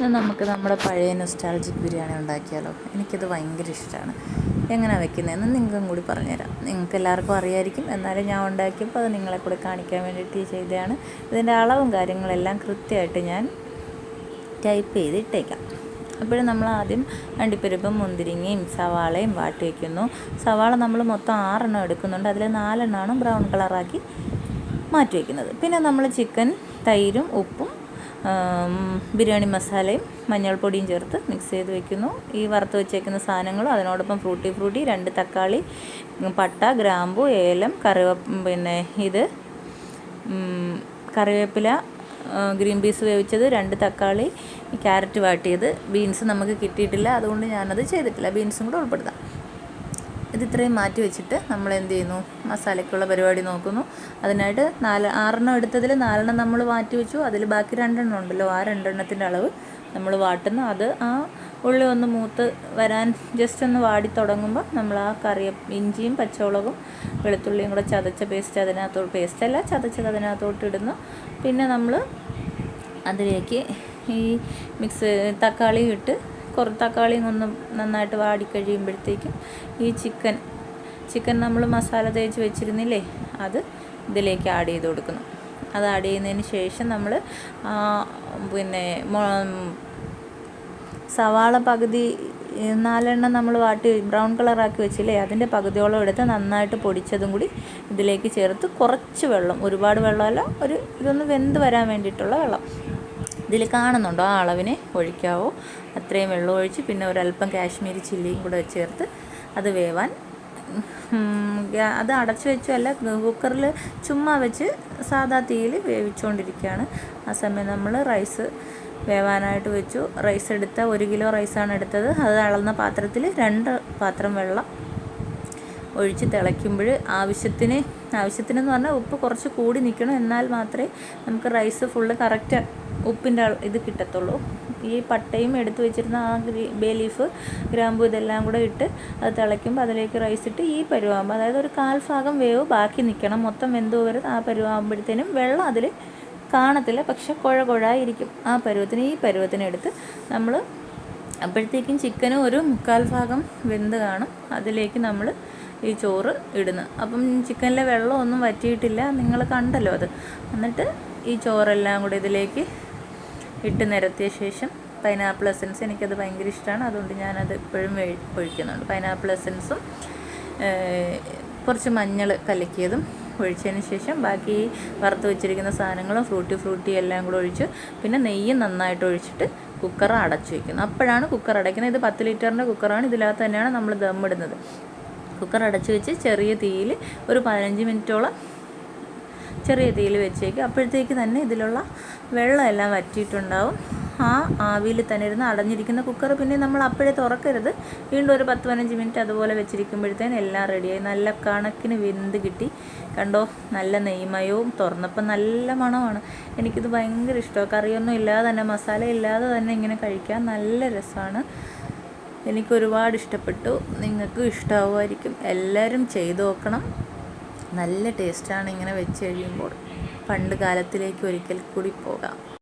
നമുക്ക് നമ്മുടെ പഴയ നൊസ്റ്റാൾജിക് ബിരിയാണി ഉണ്ടാക്കിയാലോ? എനിക്കത് ഭയങ്കര ഇഷ്ടമാണ് എങ്ങനെയാണ് വെക്കുന്നതെന്ന് നിങ്ങൾക്കും കൂടി പറഞ്ഞുതരാം. നിങ്ങൾക്ക് എല്ലാവർക്കും അറിയായിരിക്കും. എന്നാലും ഞാൻ ഉണ്ടാക്കിയപ്പോൾ അത് നിങ്ങളെ കൂടെ കാണിക്കാൻ വേണ്ടിയിട്ട് ചെയ്തതാണ്. ഇതിന്റെ അളവും കാര്യങ്ങളെല്ലാം കൃത്യമായിട്ട് ഞാൻ ടൈപ്പ് ചെയ്ത് ഇട്ടേക്കാം അപ്പോഴും നമ്മൾ ആദ്യം അണ്ടിപ്പരിപ്പും മുന്തിരിങ്ങയും സവാളയും വാട്ടി വയ്ക്കുന്നു സവാള നമ്മൾ മൊത്തം ആറെണ്ണം എടുക്കുന്നുണ്ട്. അതിൽ നാലെണ്ണമാണ് ബ്രൗൺ കളറാക്കി മാറ്റി വയ്ക്കുന്നത് പിന്നെ നമ്മൾ ചിക്കൻ തൈരും ഉപ്പും ബിരിയാണി മസാലയും മഞ്ഞൾപ്പൊടിയും ചേർത്ത് മിക്സ് ചെയ്ത് വെക്കുന്നു. ഈ വറുത്ത് വെച്ചേക്കുന്ന സാധനങ്ങളും അതിനോടൊപ്പം ഫ്രൂട്ടി ഫ്രൂട്ടി രണ്ട് തക്കാളി പട്ട ഗ്രാമ്പു ഏലം കറിവ പിന്നെ ഇത് കറിവേപ്പില ഗ്രീൻ പീസ് വേവിച്ചത് രണ്ട് തക്കാളി ക്യാരറ്റ് വാട്ടിയത്. ബീൻസ് നമുക്ക് കിട്ടിയിട്ടില്ല അതുകൊണ്ട് ഞാനത് ചെയ്തിട്ടില്ല. ബീൻസും കൂടെ ഉൾപ്പെടുത്താം. ഇത് ഇത്രയും മാറ്റി വെച്ചിട്ട് നമ്മൾ എന്ത് ചെയ്യുന്നു? മസാലയ്ക്കുള്ള പരിപാടി നോക്കുന്നു. അതിനായിട്ട് നാല് ആറെണ്ണം എടുത്തതിൽ നാലെണ്ണം നമ്മൾ മാറ്റി വെച്ചു. അതിൽ ബാക്കി രണ്ടെണ്ണം ഉണ്ടല്ലോ. ആ രണ്ടെണ്ണത്തിന്റെ അളവ് നമ്മൾ വാട്ടുന്നു. അത് ആ ഉള്ളി ഒന്ന് മൂത്ത് വരാൻ ജസ്റ്റ് ഒന്ന് വാടി തുടങ്ങുമ്പോൾ നമ്മൾ ആ കറിയ ഇഞ്ചിയും പച്ചമുളകും വെളുത്തുള്ളിയും കൂടെ ചതച്ച പേസ്റ്റ് അതിനകത്തോട്ട് പേസ്റ്റ് അല്ല ചതച്ചത് അതിനകത്തോട്ട് ഇടുന്നു. പിന്നെ നമ്മൾ അതിലേക്ക് ഈ മിക്സ് തക്കാളി ഇട്ട് കുറ തക്കാളിയും ഒന്ന് നന്നായിട്ട് വാടി കഴിയുമ്പോഴത്തേക്കും ഈ ചിക്കൻ ചിക്കൻ നമ്മൾ മസാല തേച്ച് വെച്ചിരുന്നില്ലേ അത് ഇതിലേക്ക് ആഡ് ചെയ്ത് കൊടുക്കുന്നു അത് ആഡ് ചെയ്യുന്നതിന് ശേഷം നമ്മൾ പിന്നെ സവാള പകുതി നാലെണ്ണം നമ്മൾ വാട്ടി ബ്രൗൺ കളറാക്കി വെച്ചില്ലേ അതിന്റെ പകുതിയോളം എടുത്ത് നന്നായിട്ട് പൊടിച്ചതും കൂടി ഇതിലേക്ക് ചേർത്ത് കുറച്ച് വെള്ളം ഒരുപാട് വെള്ളമല്ല ഒരു ഇതൊന്ന് വെന്ത് വരാൻ വേണ്ടിയിട്ടുള്ള വെള്ളം. ഇതിൽ കാണുന്നുണ്ടോ? ആ അളവിനെ ഒഴിക്കാവോ? അത്രയും വെള്ളം ഒഴിച്ച് പിന്നെ ഒരല്പം കാശ്മീരി ചില്ലിയും കൂടെ ചേർത്ത് അത് വേവാൻ. അത് അടച്ചു വെച്ചല്ല കുക്കറിൽ ചുമ്മാ വെച്ച് സാധാ തീയിൽ വേവിച്ചുകൊണ്ടിരിക്കുകയാണ് ആ സമയം നമ്മൾ റൈസ് വേവാനായിട്ട് വെച്ചു. റൈസ് എടുത്ത ഒരു കിലോ റൈസാണ് എടുത്തത്. അത് അളന്ന പാത്രത്തിൽ രണ്ട് പാത്രം വെള്ളം ഒഴിച്ച് തിളയ്ക്കുമ്പോൾ ആവശ്യത്തിന് ആവശ്യത്തിനെന്ന് പറഞ്ഞാൽ ഉപ്പ് കുറച്ച് കൂടി നിൽക്കണം. എന്നാൽ മാത്രമേ നമുക്ക് റൈസ് ഫുള്ള് കറക്റ്റ് ഉപ്പിന്റെ ഇത് കിട്ടത്തുള്ളൂ. ഈ പട്ടയും എടുത്തു വെച്ചിരുന്ന ആ ബേ ലീഫ് ഗ്രാമ്പു ഇതെല്ലാം കൂടെ ഇട്ട് അത് തിളയ്ക്കുമ്പോൾ അതിലേക്ക് റൈസ് ഇട്ട് ഈ പരുവാകുമ്പോൾ അതായത് ഒരു കാൽ ഭാഗം വേവ് ബാക്കി നിൽക്കണം മൊത്തം വെന്ത് വരും ആ പരുവാകുമ്പോഴത്തേനും വെള്ളം അതിൽ കാണത്തില്ല. പക്ഷെ കുഴ കുഴായിരിക്കും ആ പരുവത്തിന്. ഈ പരുവത്തിന് എടുത്ത് നമ്മൾ അപ്പോഴത്തേക്കും ചിക്കനും ഒരു മുക്കാൽ ഭാഗം വെന്ത് കാണും. അതിലേക്ക് നമ്മൾ ഈ ചോറ് ഇടുന്നു. അപ്പം ചിക്കനിലെ വെള്ളമൊന്നും വറ്റിയിട്ടില്ല. നിങ്ങൾ കണ്ടല്ലോ അത്. എന്നിട്ട് ഈ ചോറെല്ലാം കൂടി ഇതിലേക്ക് ഇട്ട് നിരത്തിയ ശേഷം പൈനാപ്പിൾ എസൻസ് എനിക്കത് ഭയങ്കര ഇഷ്ടമാണ് അതുകൊണ്ട് ഞാനത് എപ്പോഴും വേ- ഒഴിക്കുന്നുണ്ട്. പൈനാപ്പിൾ എസൻസും കുറച്ച് മഞ്ഞൾ കലക്കിയതും ഒഴിച്ചതിന് ശേഷം ബാക്കി വറുത്ത് വെച്ചിരിക്കുന്ന സാധനങ്ങളും ഫ്രൂട്ടി ഫ്രൂട്ടി എല്ലാം കൂടെ ഒഴിച്ച് പിന്നെ നെയ്യ് നന്നായിട്ട് ഒഴിച്ചിട്ട് കുക്കർ അടച്ചു വയ്ക്കുന്നു അപ്പോഴാണ് കുക്കർ അടയ്ക്കുന്നത്. ഇത് പത്ത് ലിറ്ററിന്റെ കുക്കറാണ് ഇതിനകത്ത് തന്നെയാണ് നമ്മൾ ദമ്മിടുന്നത് കുക്കർ അടച്ചു വെച്ച് ചെറിയ തീയിൽ ഒരു പതിനഞ്ച് മിനിറ്റോളം ചെറിയ തീയിൽ വെച്ചേക്കും. അപ്പോഴത്തേക്ക് തന്നെ ഇതിലുള്ള വെള്ളമെല്ലാം വറ്റിയിട്ടുണ്ടാവും. ആ ആവിയിൽ തന്നെ ഇരുന്ന് അടഞ്ഞിരിക്കുന്ന കുക്കർ പിന്നെ നമ്മൾ അപ്പോഴേ തുറക്കരുത്. വീണ്ടും ഒരു പത്ത് പതിനഞ്ച് മിനിറ്റ് അതുപോലെ വെച്ചിരിക്കുമ്പോഴത്തേന് എല്ലാം റെഡിയായി നല്ല കണക്കിന് വെന്ത് കിട്ടി. കണ്ടോ? നല്ല നെയ്മയവും തുറന്നപ്പോൾ നല്ല മണമാണ്. എനിക്കിത് ഭയങ്കര ഇഷ്ടമാണ്. കറിയൊന്നും ഇല്ലാതെ തന്നെ മസാല ഇല്ലാതെ തന്നെ ഇങ്ങനെ കഴിക്കാൻ നല്ല രസമാണ്. എനിക്കൊരുപാട് ഇഷ്ടപ്പെട്ടു. നിങ്ങൾക്കും ഇഷ്ടമാവുമായിരിക്കും എല്ലാവരും ചെയ്തു നോക്കണം. നല്ല ടേസ്റ്റാണ് ഇങ്ങനെ വെച്ച് കഴിയുമ്പോൾ പണ്ട് കാലത്തിലേക്ക് ഒരിക്കൽ കൂടി പോകാം.